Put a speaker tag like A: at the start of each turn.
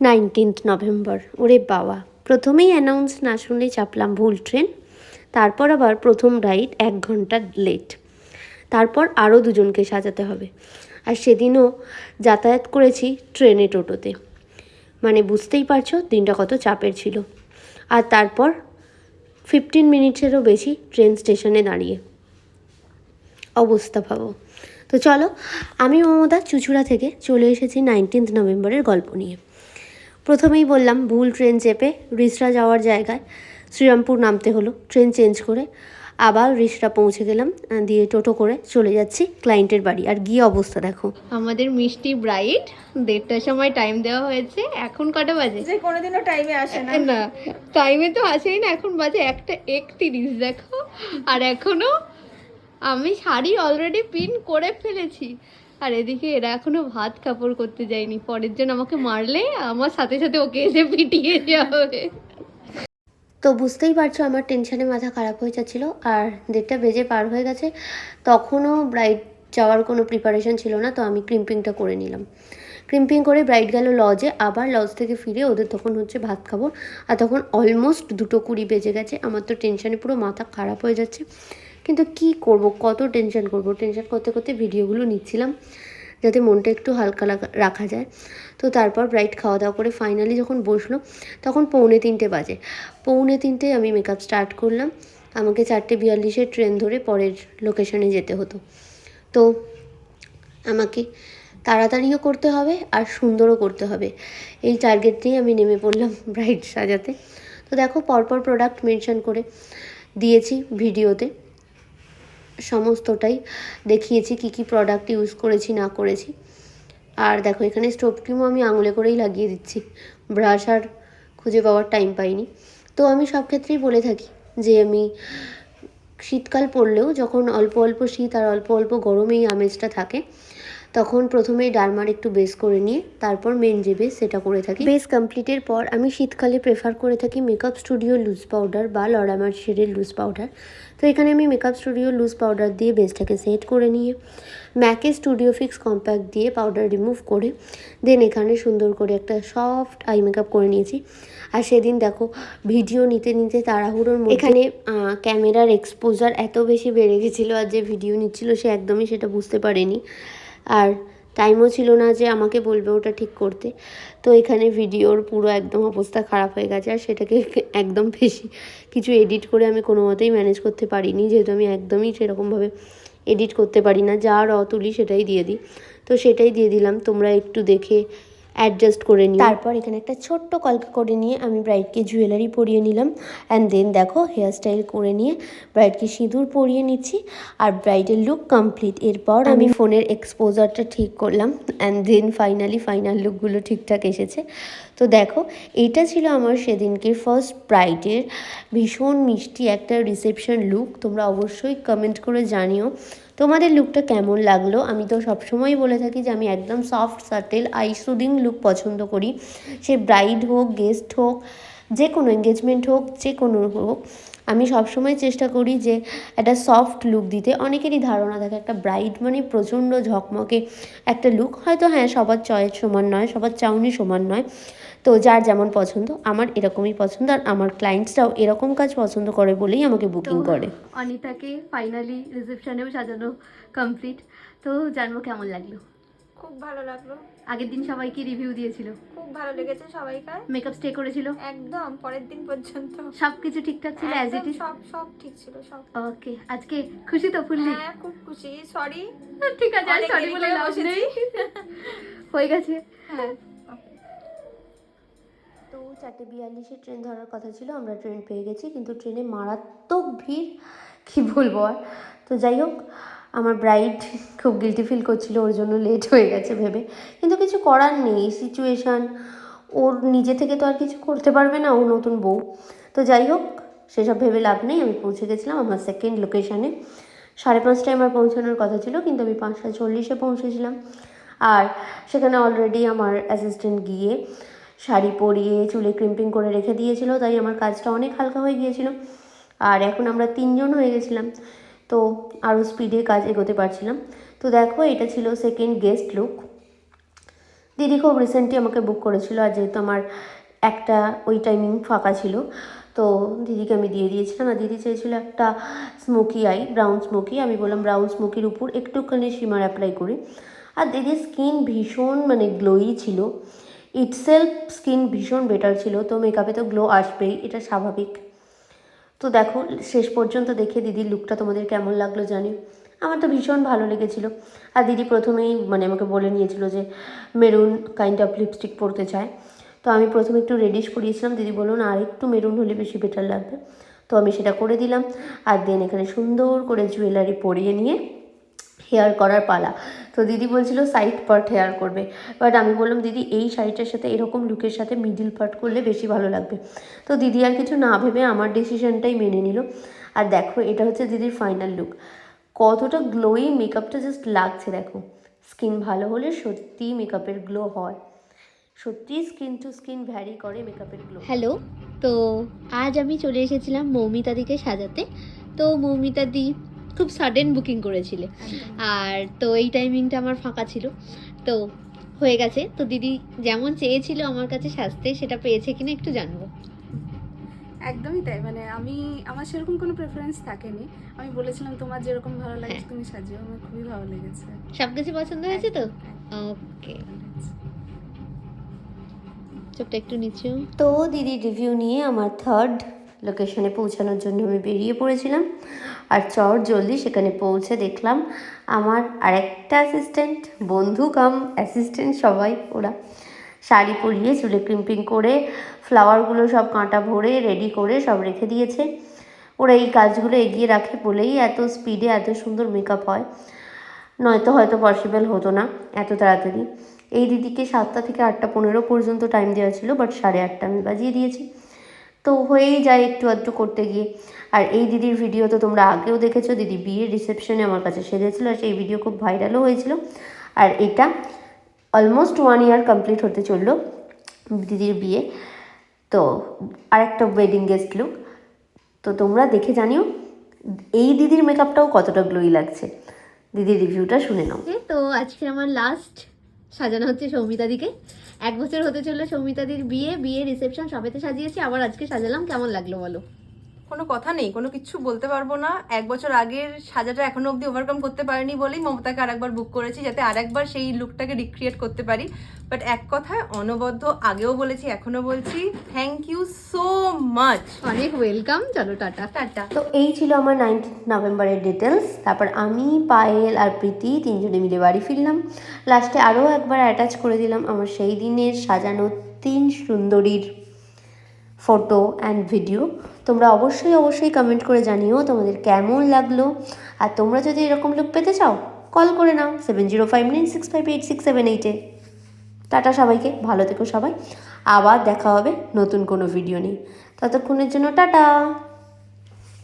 A: Nineteenth November. ওরে বাবা। প্রথমেই অ্যানাউন্স না শুনলেই চাপলাম ভুল ট্রেন তারপর আবার প্রথম রাইড এক ঘণ্টা লেট তারপর আরও দুজনকে সাজাতে হবে। আর সেদিনও যাতায়াত করেছি ট্রেনে টোটোতে। মানে বুঝতেই পারছ, দিনটা কত চাপের ছিল। আর তারপর ফিফটিন মিনিটসেরও বেশি ট্রেন স্টেশনে দাঁড়িয়ে। অবস্থা ভাবো। তো চলো, আমি মমতা চুচুড়া থেকে চলে এসেছি নাইনটিন্থ নভেম্বরের গল্প নিয়ে। প্রথমেই বললাম ভুল ট্রেন চেপে রিসরা যাওয়ার জায়গায় শ্রীরামপুর নামতে হলো। ট্রেন চেঞ্জ করে আবার রিসরা পৌঁছে গেলাম দিয়ে টোটো করে চলে যাচ্ছি ক্লায়েন্টের বাড়ি। আর গিয়ে অবস্থা দেখো।
B: আমাদের মিষ্টি ব্রাইট দেড়টার সময় টাইম দেওয়া হয়েছে এখন কটা বাজে?
C: যে কোনোদিনও টাইমে আসে না।
B: না টাইমে তো আসেই না এখন বাজে একটা একতিরিশ দেখো। আর এখনও আমি শাড়ি অলরেডি পিন করে ফেলেছি। আর এদিকে এরা এখনও ভাত কাপড় করতে যায়নি। পরের জন আমাকে মারলে আমার সাথে সাথে ওকে এসে পিটিয়ে যাবে
A: তো বুঝতেই পারছ আমার টেনশনে মাথা খারাপ হয়ে যাচ্ছিল আর দেড়টা বেজে পার হয়ে গেছে। তখনও ব্রাইড যাওয়ার কোনো প্রিপারেশন ছিল না, তো আমি ক্রিম্পিংটা করে নিলাম। ক্রিম্পিং করে ব্রাইড গেল লজে আবার লজ থেকে ফিরে ওদের তখন হচ্ছে ভাত খাব। আর তখন অলমোস্ট দুটো কুড়ি বেজে গেছে, আমার তো টেনশানে পুরো মাথা খারাপ হয়ে যাচ্ছে। কিন্তু কি করব? কত টেনশন করব? টেনশন করতে করতে ভিডিওগুলো নিচ্ছিলাম, যাতে মনটা একটু হালকা রাখা যায়। তো তারপর ব্রাইট খাওয়া দাওয়া করে ফাইনালি যখন বসল, তখন পৌনে তিনটে বাজে। পৌনে তিনটে আমি মেকআপ স্টার্ট করলাম। আমাকে চারটে বিয়াল্লিশের ট্রেন ধরে পরের লোকেশনে যেতে হতো। তো আমাকে তাড়াতাড়িও করতে হবে আর সুন্দরও করতে হবে। এই টার্গেট নিয়ে আমি নেমে পড়লাম ব্রাইট সাজাতে। তো দেখো পরপর প্রোডাক্ট মেনশন করে দিয়েছি ভিডিওতে সমস্তটাই দেখিয়েছি, কি কি প্রোডাক্ট ইউজ করেছি, না করেছি। আর দেখো, এখানে স্টোভ ক্রিমও আমি আঙুলে করেই লাগিয়ে দিচ্ছি। ব্রাশ আর খুঁজে পাওয়ার টাইম পাইনি। তো আমি সব ক্ষেত্রেই বলে থাকি যে, আমি শীতকাল পড়লেও যখন অল্প অল্প শীত আর অল্প অল্প গরমেই আমেজটা থাকে তখন প্রথমেই ডালমার একটু বেস করে নিয়ে তারপর মেন যে বেস সেটা করে থাকি। বেস কমপ্লিটের পর আমি শীতকালে প্রেফার করে থাকি মেকআপ স্টুডিও লুজ পাউডার বা লরামার শেডের লুজ পাউডার তো এখানে আমি মেকআপ স্টুডিও লুজ পাউডার দিয়ে বেসটাকে সেট করে নিয়ে ম্যাকে স্টুডিও ফিক্স কম্প্যাক্ট দিয়ে পাউডার রিমুভ করে দেন এখানে সুন্দর করে একটা সফট আই মেকআপ করে নিয়েছি। আর সেদিন দেখো ভিডিও নিতে নিতে তাড়াহুড়োর এখানে ক্যামেরার এক্সপোজার এত বেশি বেড়ে গেছিল আর যে ভিডিও নিচ্ছিল সে একদমই সেটা বুঝতে পারেনি। আর টাইমও ছিল না যে আমাকে বলবে ওটা ঠিক করতে। তো এখানে ভিডিওর পুরো একদম অবস্থা খারাপ হয়ে গেছে আর সেটাকে একদম বেশি কিছু এডিট করে আমি কোনো মতেই ম্যানেজ করতে পারিনি। যেহেতু আমি একদমই সেরকমভাবে এডিট করতে পারি না, যা র তুলি সেটাই দিয়ে দিই। তো সেটাই দিয়ে দিলাম। তোমরা একটু দেখে অ্যাডজাস্ট করে নিই তারপর এখানে একটা ছোট্ট কলকা করে নিয়ে আমি ব্রাইডকে জুয়েলারি পরিয়ে নিলাম। অ্যান্ড দেন দেখো হেয়ার স্টাইল করে নিয়ে ব্রাইডকে সিঁদুর পরিয়ে নিচ্ছি। আর ব্রাইডের লুক কমপ্লিট এরপর আমি ফোনের এক্সপোজারটা ঠিক করলাম। অ্যান্ড দেন ফাইনালি ফাইনাল লুকগুলো ঠিকঠাক এসেছে। তো দেখো, এটা ছিল আমার সেদিনকে ফার্স্ট ব্রাইডের ভীষণ মিষ্টি একটা রিসেপশন লুক তোমরা অবশ্যই কমেন্ট করে জানিও। তোমাদের লুকটা কেমন লাগল? আমি তো সবসময় বলে থাকি যে আমি একদম soft subtle eye soothing look পছন্দ করি। সে ব্রাইড হোক গেস্ট হোক, যে কোনো এঙ্গেজমেন্ট হোক, যে কোনো হোক। আমি সবসময় চেষ্টা করি যে একটা সফট লুক দিতে। অনেকেরই ধারণা থাকে একটা ব্রাইড মানে প্রচণ্ড ঝকমকে একটা লুক হয়তো হ্যাঁ সবার চয়েস সমান নয় সবার চাউনি সমান নয়। তো যার যেমন পছন্দ আমার এরকমই পছন্দ আর আমার ক্লায়েন্টসরাও এরকম কাজ পছন্দ করে বলেই আমাকে বুকিং করে।
B: অনিতাকে ফাইনালি রিসেপশনেও সাজানো কমপ্লিট তো জানব কেমন লাগল?
C: খুব ভালো লাগল।
B: আগের দিন সবাইকে রিভিউ দিয়েছিল।
C: খুব ভালো লেগেছে সবাইকার।
B: মেকআপ স্টে করেছিল।
C: একদম পরের দিন পর্যন্ত।
B: সব কিছু ঠিকঠাক ছিল অ্যাজ ইট ইজ
C: সব সব ঠিক ছিল সব।
B: ওকে আজকে খুশি তো ফুললি?
C: হ্যাঁ খুব খুশি সরি
B: ঠিক আছে আর সরি বলে লাভ নেই। হয়ে গেছে।
C: হ্যাঁ
A: তো চারটে বিয়াল্লিশে ট্রেন ধরার কথা ছিল আমরা ট্রেন পেয়ে গেছি কিন্তু ট্রেনে মারাত্মক ভিড় কী বলব আর? তো যাই হোক আমার ব্রাইড খুব গিলটি ফিল করছিল, ওর জন্য লেট হয়ে গেছে ভেবে। কিন্তু কিছু করার নেই সিচুয়েশান ওর নিজে থেকে তো আর কিছু করতে পারবে না ও নতুন বউ। তো যাই হোক, সেসব ভেবে লাভ নেই, আমি পৌঁছে গেছিলাম আমার সেকেন্ড লোকেশানে সাড়ে পাঁচটায় আমার পৌঁছানোর কথা ছিল, কিন্তু আমি পাঁচটা চল্লিশে পৌঁছেছিলাম। আর সেখানে অলরেডি আমার অ্যাসিস্ট্যান্ট গিয়ে শাড়ি পরিয়ে, চুলে ক্রিম্পিং করে রেখে দিয়েছিল, তাই আমার কাজটা অনেক হালকা হয়ে গিয়েছিল। আর এখন আমরা তিনজন হয়ে গেছিলাম। তো আরও স্পিডে কাজ এগোতে পারছিলাম। তো দেখো, এটা ছিল সেকেন্ড গেস্ট লুক দিদি খুব রিসেন্টলি আমাকে বুক করেছিল, আর যেহেতু আমার একটা ওই টাইমিং ফাঁকা ছিল, তো দিদিকে আমি দিয়ে দিয়েছিলাম। আর দিদি চেয়েছিল একটা স্মোকি আই ব্রাউন স্মোকি আমি বললাম ব্রাউন স্মোকির উপর একটুখানি শিমার অ্যাপ্লাই করি। আর দিদির স্কিন ভীষণ মানে গ্লোই ছিল। ইটসেলফ স্কিন ভীষণ বেটার ছিল। তো মেকআপে তো গ্লো আসবেই, এটা স্বাভাবিক। তো দেখো, শেষ পর্যন্ত দেখে দিদির লুকটা তোমাদের কেমন লাগল জানি আমার তো ভীষণ ভালো লেগেছিল। আর দিদি প্রথমেই মানে আমাকে বলে নিয়েছিল যে মেরুন কাইন্ড অফ লিপস্টিক পরতে চায়। তো আমি প্রথমে একটু রেডিশ করিয়েছিলাম। দিদি বলুন আর একটু মেরুন হলে বেশি বেটার লাগবে। তো আমি সেটা করে দিলাম। আর দেন এখানে সুন্দর করে জুয়েলারি পরিয়ে নিয়ে হেয়ার করার পালা। তো দিদি বলছিল সাইড পার্ট হেয়ার করবে। বাট আমি বললাম, দিদি, এই শাড়িটার সাথে এরকম লুকের সাথে মিডিল পার্ট করলে বেশি ভালো লাগবে। তো দিদি আর কিছু না ভেবে আমার ডিসিশনটাই মেনে নিল। আর দেখো, এটা হচ্ছে দিদির ফাইনাল লুক কতটা গ্লোই মেকআপটা জাস্ট লাগছে, দেখো। স্কিন ভালো হলে সত্যিই মেকআপের গ্লো হয়। সত্যিই স্কিন টু স্কিন ভ্যারি করে মেকআপের গ্লো
B: হ্যালো তো আজ আমি চলে এসেছিলাম মৌমিতাদিকে সাজাতে। তো মৌমিতাদি খুব সাডেন বুকিং করেছিলে। আর তো এই টাইমিংটা আমার ফাঁকা ছিল। তো হয়ে গেছে। তো দিদি যেমন চেয়েছিল আমার কাছে সাজতে সেটা পেয়েছে কিনা একটু জানব।
D: একদমই তাই। মানে আমি আমার সেরকম কোনো প্রেফারেন্স থাকেনি। আমি বলেছিলাম তোমার যেরকম ভালো লাগে
B: হ্যাঁ।
D: তুমি সাজিও আমার খুবই ভালো লেগেছে।
B: সব কিছু পছন্দ হয়েছে তো? ওকে চোখটা একটু নিচু।
A: তো দিদির রিভিউ নিয়ে আমার থার্ড লোকেশনে পৌঁছানোর জন্য আমি বেরিয়ে পড়েছিলাম। আর চট জলদি সেখানে পৌঁছে দেখলাম আমার আরেকটা অ্যাসিস্ট্যান্ট বন্ধু কাম অ্যাসিস্ট্যান্ট সবাই ওরা। শাড়ি পরিয়ে, চুলে ক্রিম্পিং করে ফ্লাওয়ারগুলো সব কাঁটা ভরে রেডি করে সব রেখে দিয়েছে। ওরা এই কাজগুলো এগিয়ে রাখে বলেই এত স্পিডে এত সুন্দর মেকআপ হয়। নয়তো হয়তো পসিবল হতো না এত তাড়াতাড়ি। এই দিদিকে সাতটা থেকে আটটা পনেরো পর্যন্ত টাইম দেওয়া ছিল বাট সাড়ে আটটা আমি বাজিয়ে দিয়েছি। তো হয়েই যায় একটু আধটু করতে গিয়ে। আর এই দিদির ভিডিও তো তোমরা আগেও দেখেছ, দিদি বিয়ের রিসেপশনে আমার কাছে সেজেছিল আর সেই ভিডিও খুব ভাইরালও হয়েছিল। আর এটা অলমোস্ট ওয়ান ইয়ার কমপ্লিট হতে চলল দিদির বিয়ে। তো আরেকটা ওয়েডিং গেস্ট লুক তো তোমরা দেখে জানিও, এই দিদির মেকআপটাও কতটা গ্লোই লাগছে। দিদির রিভিউটা শুনে নাও।
B: তো, আজকে আমার লাস্ট সাজানো হচ্ছে সৌমিতাদিকে এক বছর হতে চলল সৌমিতাদির বিয়ে বিয়ে রিসেপশন সবেতে সাজিয়েছি, আবার আজকে সাজালাম, কেমন লাগল বলো?
E: কোনো কথা নেই কোনো কিছু বলতে পারব না। এক বছর আগের সাজাটা এখনও অবধি ওভারকাম করতে পারিনি বলেই মমতাকে আরেকবার বুক করেছি যাতে আরেকবার সেই লুকটাকে রিক্রিয়েট করতে পারি। বাট এক কথায় অনবদ্য আগেও বলেছি এখনও বলছি থ্যাংক ইউ সো মাচ
B: অনেক ওয়েলকাম চলো টাটা।
E: টাটা।
A: তো এই ছিল আমার নাইনটিন নভেম্বরের ডিটেলস তারপর আমি পায়েল আর প্রীতি তিনজনে মিলে বাড়ি ফিরলাম। লাস্টে আরও একবার অ্যাটাচ করে দিলাম আমার সেই দিনের সাজানো তিন সুন্দরীর ফটো অ্যান্ড ভিডিও তোমরা অবশ্যই অবশ্যই কমেন্ট করে জানিও তোমাদের কেমন লাগল। আর তোমরা যদি এরকম লুক পেতে চাও কল করে নাও seven zero five nine six five eight six seven এইটে টাটা সবাইকে, ভালো থেকো সবাই। আবার দেখা হবে নতুন কোনো ভিডিও নিয়ে। ততক্ষণের জন্য টাটা।